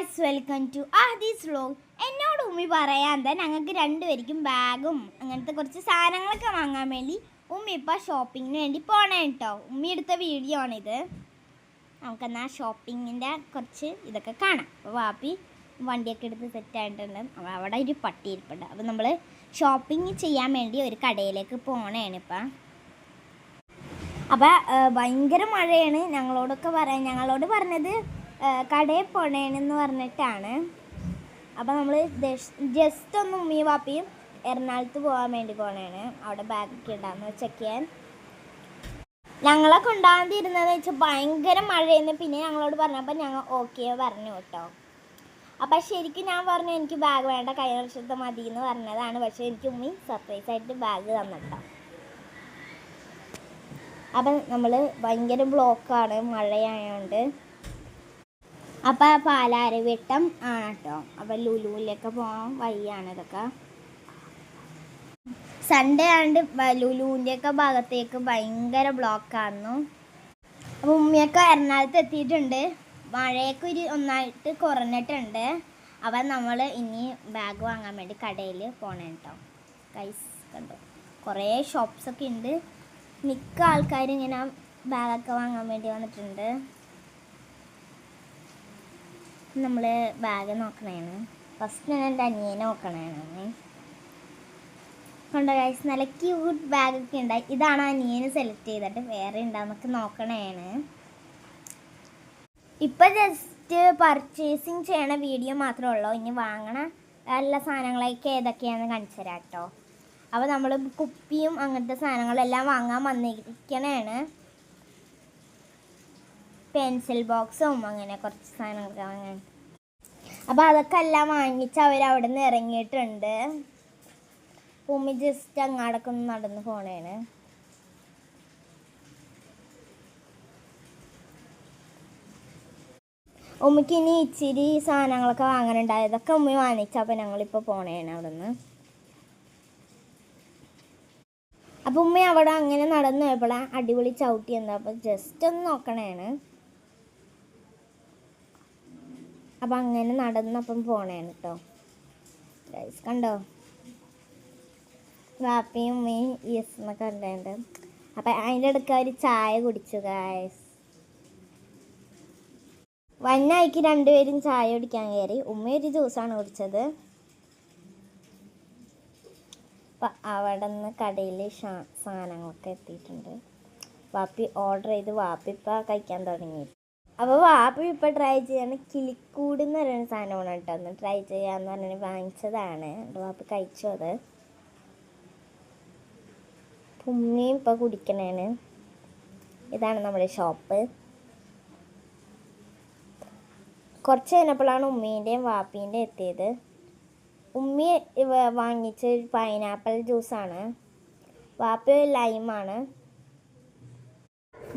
Guys welcome to Aadhi's vlog. എന്നോട് ഉമ്മി പറയാൻ എന്താ ഞങ്ങൾക്ക് രണ്ടുപേർക്കും ബാഗും അങ്ങനത്തെ കുറച്ച് സാധനങ്ങളൊക്കെ വാങ്ങാൻ വേണ്ടി ഉമ്മി ഇപ്പം ഷോപ്പിങ്ങിന് വേണ്ടി പോണേ കേട്ടോ ഉമ്മി എടുത്ത വീഡിയോ ആണിത്. നമുക്കെന്നാൽ ഷോപ്പിങ്ങിന്റെ കുറച്ച് ഇതൊക്കെ കാണാം. അപ്പോൾ വാപ്പി വണ്ടിയൊക്കെ എടുത്ത് സെറ്റ് ആയിട്ടുണ്ട്. അപ്പോൾ അവിടെ ഒരു പട്ടി ഇരിപ്പുണ്ട്. അപ്പോൾ നമ്മൾ ഷോപ്പിംഗ് ചെയ്യാൻ വേണ്ടി ഒരു കടയിലേക്ക് പോണേണ് ഇപ്പം. അപ്പോൾ ഭയങ്കര മഴയാണ്. ഞങ്ങളോടൊക്കെ പറയാൻ ഞങ്ങളോട് പറഞ്ഞത് കടയിൽ പോണേണെന്ന് പറഞ്ഞിട്ടാണ്. അപ്പോൾ നമ്മൾ ജസ്റ്റ് ഒന്ന് ഉമ്മി വാപ്പിയും എറണാകുളത്ത് പോകാൻ വേണ്ടി പോണേണ്. അവിടെ ബാഗൊക്കെ ഉണ്ടാകുന്ന ചെക്ക് ചെയ്യാൻ ഞങ്ങളെ കൊണ്ടാതിരുന്നത് വെച്ചാൽ ഭയങ്കര മഴയെന്ന് പിന്നെ ഞങ്ങളോട് പറഞ്ഞപ്പോൾ ഞങ്ങൾ ഓക്കെ പറഞ്ഞു കേട്ടോ അപ്പം ശരിക്കും ഞാൻ പറഞ്ഞു എനിക്ക് ബാഗ് വേണ്ട കഴിഞ്ഞ വർഷത്തെ മതി എന്ന് പറഞ്ഞതാണ്. പക്ഷേ എനിക്ക് ഉമ്മി സർപ്രൈസ് ആയിട്ട് ബാഗ് തന്നിട്ടോ. അപ്പം നമ്മൾ ഭയങ്കര ബ്ലോക്കാണ് മഴയായതുകൊണ്ട് അപ്പം പാലാരവട്ടം ആണ് കേട്ടോ അപ്പം ലുലുവിലേക്ക് പോകാൻ വഴിയാണ് ഇതൊക്കെ. സൺഡേ ആണ്ട് ലുലുവിന്റെ ഒക്കെ ഭാഗത്തേക്ക് ഭയങ്കര ബ്ലോക്കായിരുന്നു അപ്പം ഉമ്മയൊക്കെ എറണാകുളത്ത് എത്തിയിട്ടുണ്ട്. മഴയൊക്കെ ഒരു ഒന്നായിട്ട് കുറഞ്ഞിട്ടുണ്ട്. അപ്പം നമ്മൾ ഇനി ബാഗ് വാങ്ങാൻ വേണ്ടി കടയിൽ പോകണം കേട്ടോ കൈസ് കണ്ടോ? കുറേ ഷോപ്സൊക്കെ ഉണ്ട് മിക്ക ആൾക്കാരും ഇങ്ങനെ ബാഗൊക്കെ വാങ്ങാൻ വേണ്ടി വന്നിട്ടുണ്ട്. നമ്മൾ ബാഗ് നോക്കണേണ്. ഫസ്റ്റ് ഞാൻ എന്റെ അനിയനെ നോക്കണേണ്. കണ്ടോ ഗൈസ് നല്ല ക്യൂട്ട് ബാഗൊക്കെ ഉണ്ടായി ഇതാണ് അനിയന് സെലക്ട് ചെയ്തിട്ട് വേറെ ഉണ്ടാന്നൊക്കെ നോക്കണേണ്. ഇപ്പം ജസ്റ്റ് പർച്ചേസിങ് ചെയ്യണ വീഡിയോ മാത്രമേ ഉള്ളൂ. ഇനി വാങ്ങണ എല്ലാ സാധനങ്ങളൊക്കെ ഏതൊക്കെയാണെന്ന് കാണിച്ചു തരാം കേട്ടോ അപ്പോൾ നമ്മൾ കുപ്പിയും അങ്ങനത്തെ സാധനങ്ങളെല്ലാം വാങ്ങാൻ വന്നിരിക്കണേണ്. പെൻസിൽ ബോക്സും അങ്ങനെ കുറച്ച് സാധനങ്ങളൊക്കെ വാങ്ങാൻ. അപ്പോൾ അതൊക്കെ എല്ലാം വാങ്ങിച്ച് അവർ അവിടെ നിന്ന് ഇറങ്ങിയിട്ടുണ്ട്. ഉമ്മി ജസ്റ്റ് അങ്ങാടൊക്കെ ഒന്ന് നടന്ന് പോണേണ്. ഉമ്മയ്ക്ക് ഇനി ഇച്ചിരി സാധനങ്ങളൊക്കെ വാങ്ങാനുണ്ടായി. ഇതൊക്കെ ഉമ്മി വാങ്ങിച്ചപ്പോൾ ഞങ്ങളിപ്പോൾ പോണേണ് അവിടെ നിന്ന് അപ്പം ഉമ്മ അവിടെ അങ്ങനെ നടന്നു പോയപ്പോഴാണ് അടിപൊളി ചവിട്ടി എന്താ അപ്പോൾ ജസ്റ്റ് ഒന്ന് നോക്കണേണ്. അപ്പം അങ്ങനെ നടന്നപ്പം പോണേണ് കേട്ടോ ഗൈസ് കണ്ടോ? വാപ്പയും ഉമ്മയും യെസ് എന്നൊക്കെ ഉണ്ടായിട്ട് അപ്പം അതിന്റെ ഇടയ്ക്ക് അവർ ചായ കുടിച്ചു ഗൈസ് വന്നായിക്ക് രണ്ടുപേരും ചായ കുടിക്കാൻ കയറി ഉമ്മ ഒരു ജ്യൂസാണ് കുടിച്ചത്. അപ്പം അവിടെ നിന്ന് കടയിൽ സാധനങ്ങളൊക്കെ എത്തിയിട്ടുണ്ട്. വാപ്പി ഓർഡർ ചെയ്ത് വാപ്പി ഇപ്പം കഴിക്കാൻ തുടങ്ങി. അപ്പോൾ വാപ്പി ഇപ്പം ട്രൈ ചെയ്യാണ്. കിളിക്കൂട് എന്ന് പറയുന്ന സാധനമാണ് കേട്ടോ ഒന്ന് ട്രൈ ചെയ്യാന്ന് പറഞ്ഞ് വാങ്ങിച്ചതാണ്. വാപ്പി കഴിച്ചു അത്. പുമ്മിയും ഇപ്പം കുടിക്കണേന് ഇതാണ് നമ്മുടെ ഷോപ്പ് കുറച്ച് കഴിഞ്ഞപ്പോഴാണ് ഉമ്മീന്റെയും വാപ്പീന്റെയും എത്തിയത്. ഉമ്മി വാങ്ങിച്ച പൈനാപ്പിൾ ജ്യൂസാണ് വാപ്പ ലൈമാണ്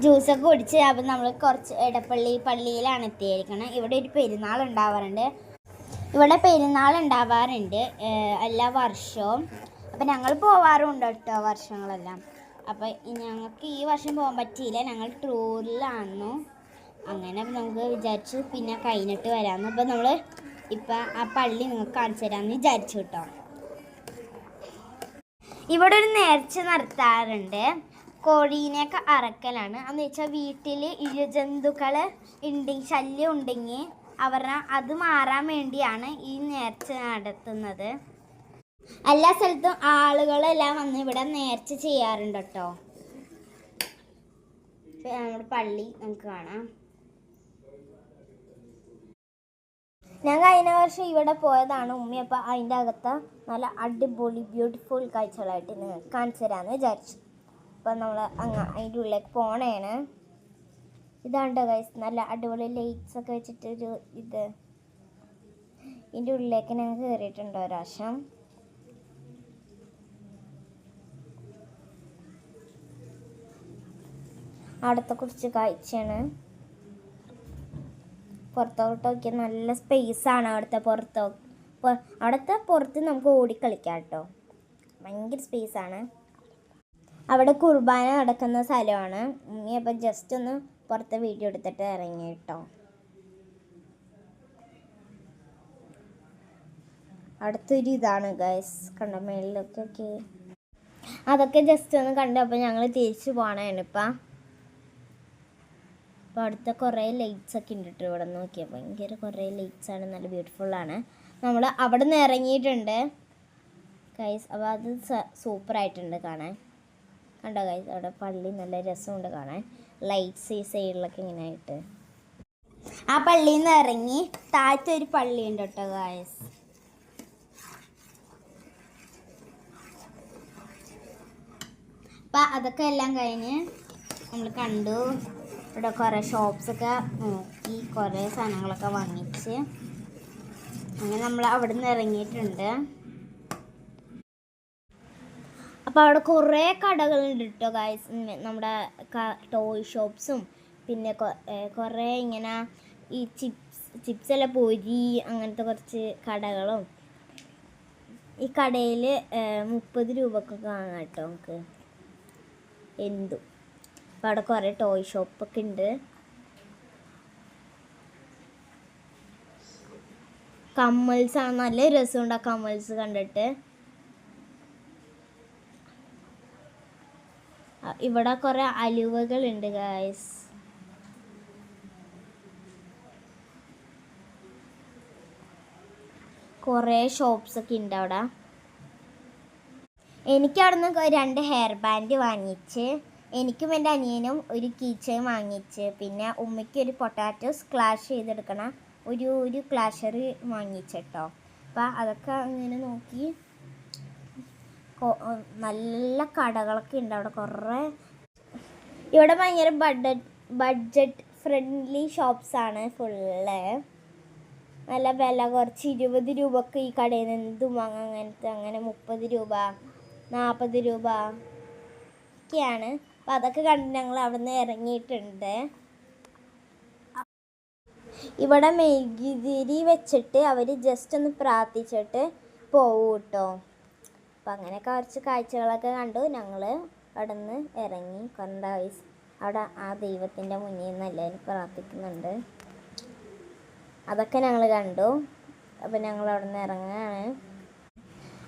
ജ്യൂസൊക്കെ കുടിച്ച് അപ്പം നമ്മൾ കുറച്ച് ഇടപ്പള്ളി പള്ളിയിലാണ് എത്തിയിരിക്കണം. ഇവിടെ ഒരു പെരുന്നാൾ ഉണ്ടാവാറുണ്ട്. ഇവിടെ പെരുന്നാൾ ഉണ്ടാവാറുണ്ട് എല്ലാ വർഷവും. അപ്പം ഞങ്ങൾ പോവാറുണ്ട് കേട്ടോ വർഷങ്ങളെല്ലാം. അപ്പം ഞങ്ങൾക്ക് ഈ വർഷം പോകാൻ പറ്റിയില്ല. ഞങ്ങൾ ടൂറിലായിരുന്നു അങ്ങനെ നമുക്ക് വിചാരിച്ചു പിന്നെ കഴിഞ്ഞിട്ട് വരാമെന്ന്. അപ്പം നമ്മൾ ഇപ്പം ആ പള്ളി നിങ്ങൾക്ക് കാണിച്ചു തരാമെന്ന് വിചാരിച്ചു കേട്ടോ. ഇവിടെ ഒരു നേർച്ച നടത്താറുണ്ട്. കോഴീനെയൊക്കെ അറക്കലാണ്. എന്ന് വെച്ചാൽ വീട്ടിൽ ഇഴജന്തുക്കൾ ഉണ്ടെങ്കിൽ ശല്യം ഉണ്ടെങ്കിൽ അവരുടെ അത് മാറാൻ വേണ്ടിയാണ് ഈ നേർച്ച നടത്തുന്നത്. എല്ലാ സ്ഥലത്തും ആളുകളെല്ലാം വന്ന് ഇവിടെ നേർച്ച ചെയ്യാറുണ്ട് കേട്ടോ. നമ്മുടെ പള്ളി നമുക്ക് കാണാം. ഞാൻ കഴിഞ്ഞ വർഷം ഇവിടെ പോയതാണ് ഉമ്മി. അപ്പം അതിന്റെ അകത്ത് നല്ല അടിപൊളി ബ്യൂട്ടിഫുൾ കാഴ്ചകളായിട്ട് നിങ്ങൾക്ക് കാണിച്ചു തരാമെന്ന് വിചാരിച്ചു. അപ്പം നമ്മൾ അങ്ങ് അതിന്റെ ഉള്ളിലേക്ക് പോണേണ്. ഇതാണ്ടോ ഗൈസ് നല്ല അടിപൊളി ലൈറ്റ്സ് ഒക്കെ വെച്ചിട്ടൊരു ഇത്. ഇതിന്റെ ഉള്ളിലേക്ക് ഞങ്ങൾ കയറിയിട്ടുണ്ട് ഒരാശം അവിടുത്തെ കുറച്ച് കാഴ്ചയാണ്. പുറത്തോട്ട് നോക്കിയാൽ നല്ല സ്പേസ് ആണ് അവിടുത്തെ പുറത്തോ. അവിടുത്തെ പുറത്ത് നമുക്ക് ഓടിക്കളിക്കാം കേട്ടോ. ഭയങ്കര സ്പേസ് ആണ്. അവിടെ കുർബാന നടക്കുന്ന സ്ഥലമാണ്. ഉമ്മി അപ്പം ജസ്റ്റ് ഒന്ന് പുറത്തെ വീഡിയോ എടുത്തിട്ട് ഇറങ്ങി കേട്ടോ. അടുത്തൊരു ഇതാണ് ഗൈസ് കണ്ട? മേളിലൊക്കെ ഓക്കെ അതൊക്കെ ജസ്റ്റ് ഒന്ന് കണ്ടപ്പോൾ ഞങ്ങൾ തിരിച്ചു പോകണമാണ് ഇപ്പം. അപ്പോൾ അടുത്ത കുറേ ലൈറ്റ്സ് ഒക്കെ ഉണ്ട് കേട്ടോ ഇവിടെ നോക്കിയാൽ ഭയങ്കര കുറേ ലൈറ്റ്സ് ആണ്. നല്ല ബ്യൂട്ടിഫുൾ ആണ്. നമ്മൾ അവിടെ നിന്ന് ഇറങ്ങിയിട്ടുണ്ട്. ഗൈസ് അപ്പോൾ അത് സൂപ്പർ ആയിട്ടുണ്ട് കാണാൻ. കണ്ടോ ഗൈസ് അവിടെ പള്ളി നല്ല രസമുണ്ട് കാണാൻ. ലൈറ്റ്സ് ഈ സൈഡിലൊക്കെ ഇങ്ങനെ ആയിട്ട് ആ പള്ളിയിൽ നിന്ന് ഇറങ്ങി താഴത്തെ ഒരു പള്ളി ഉണ്ട് കേട്ടോ ഗായസ് അപ്പം അതൊക്കെ എല്ലാം കഴിഞ്ഞ് നമ്മൾ കണ്ടു. ഇവിടെ കുറേ ഷോപ്സൊക്കെ നോക്കി കുറേ സാധനങ്ങളൊക്കെ വാങ്ങിച്ച്. അങ്ങനെ നമ്മൾ അവിടെ നിന്ന് ഇറങ്ങിയിട്ടുണ്ട്. അപ്പോൾ അവിടെ കുറേ കടകളുണ്ട് കേട്ടോ ഗായ്സ് നമ്മുടെ ടോയ് ഷോപ്സും പിന്നെ കുറേ ഇങ്ങനെ ഈ ചിപ്സ് ചിപ്സ് അല്ല പൊരി അങ്ങനത്തെ കുറച്ച് കടകളും. ഈ കടയിൽ മുപ്പത് രൂപക്കൊക്കെ വാങ്ങാം കേട്ടോ നമുക്ക്. എന്തും. അപ്പോൾ അവിടെ കുറേ ടോയ് ഷോപ്പൊക്കെ ഉണ്ട്. കമ്മൽസാണ് നല്ല രസമുണ്ട് ആ കമ്മൽസ് കണ്ടിട്ട്. ഇവിടെ കുറേ അലുവകളുണ്ട് ഗായ്സ് കുറേ ഷോപ്സ് ഒക്കെ ഉണ്ട് അവിടെ. എനിക്ക് അവിടെ നിന്ന് രണ്ട് ഹെയർ ബാൻഡ് വാങ്ങിച്ച് എനിക്കും എന്റെ അനിയനും ഒരു കീച്ചയും വാങ്ങിച്ച് പിന്നെ ഉമ്മയ്ക്ക് ഒരു പൊട്ടാറ്റോസ് ക്ലാഷ് ചെയ്തെടുക്കണ ഒരു ഒരു ക്ലാഷർ വാങ്ങിച്ചിട്ടോ അപ്പം അതൊക്കെ അങ്ങനെ നോക്കി നല്ല കടകളൊക്കെ ഉണ്ട് അവിടെ കുറേ. ഇവിടെ ഭയങ്കര ബഡ്ജറ്റ് ബഡ്ജറ്റ് ഫ്രണ്ട്ലി ഷോപ്സാണ് ഫുള്ള് നല്ല വില കുറച്ച് ഇരുപത് രൂപക്ക് ഈ കടയിൽ നിന്ന് എന്തും വാങ്ങാം? അങ്ങനത്തെ അങ്ങനെ മുപ്പത് രൂപ നാൽപ്പത് രൂപ ഒക്കെയാണ്. അപ്പം അതൊക്കെ കണ്ട് ഞങ്ങൾ അവിടെ നിന്ന് ഇറങ്ങിയിട്ടുണ്ട്. ഇവിടെ മെഴുകുതിരി വെച്ചിട്ട് അവർ ജസ്റ്റ് ഒന്ന് പ്രാർത്ഥിച്ചിട്ട് പോവും അപ്പം അങ്ങനെ കുറച്ച് കാഴ്ചകളൊക്കെ കണ്ടു. ഞങ്ങൾ അവിടെ നിന്ന് ഇറങ്ങി കൊന്ത അവിടെ ആ ദൈവത്തിന്റെ മുന്നിൽ നിന്ന് എല്ലാവരും പ്രാർത്ഥിക്കുന്നുണ്ട്. അതൊക്കെ ഞങ്ങൾ കണ്ടു. അപ്പം ഞങ്ങൾ അവിടെ നിന്ന് ഇറങ്ങുകയാണ്.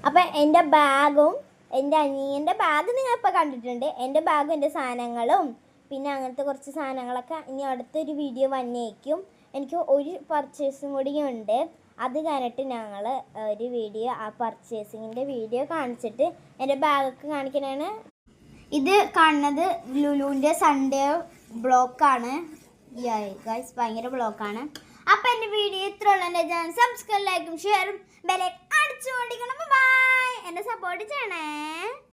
അപ്പം എന്റെ ബാഗും എന്റെ അനിയന്റെ ബാഗ് നിങ്ങളിപ്പോൾ കണ്ടിട്ടുണ്ട്. എന്റെ ബാഗും എന്റെ സാധനങ്ങളും പിന്നെ അങ്ങനത്തെ കുറച്ച് സാധനങ്ങളൊക്കെ ഇനി അടുത്തൊരു വീഡിയോ വന്നേക്കും. എനിക്ക് ഒരു പർച്ചേസും കൂടിയുണ്ട് അത് കഴിഞ്ഞിട്ട് ഞങ്ങൾ ഒരു വീഡിയോ ആ പർച്ചേസിങ്ങിന്റെ വീഡിയോ കാണിച്ചിട്ട് എന്റെ ബാഗൊക്കെ കാണിക്കണതാണ് ഇത് കാണുന്നത് ലുലുവിന്റെ സൺഡേ ബ്ലോക്കാണ് ഗൈസ് ഭയങ്കര ബ്ലോക്കാണ് അപ്പം എന്റെ വീഡിയോ ഇത്ര ഉള്ള. എന്റെ ചാനൽ സബ്സ്ക്രൈബ് ലൈക്കും ഷെയറും ബെലൈക്കും അടിച്ചു ഓടിക്കണം ബൈ എന്നെ സപ്പോർട്ട് ചെയ്യണേ.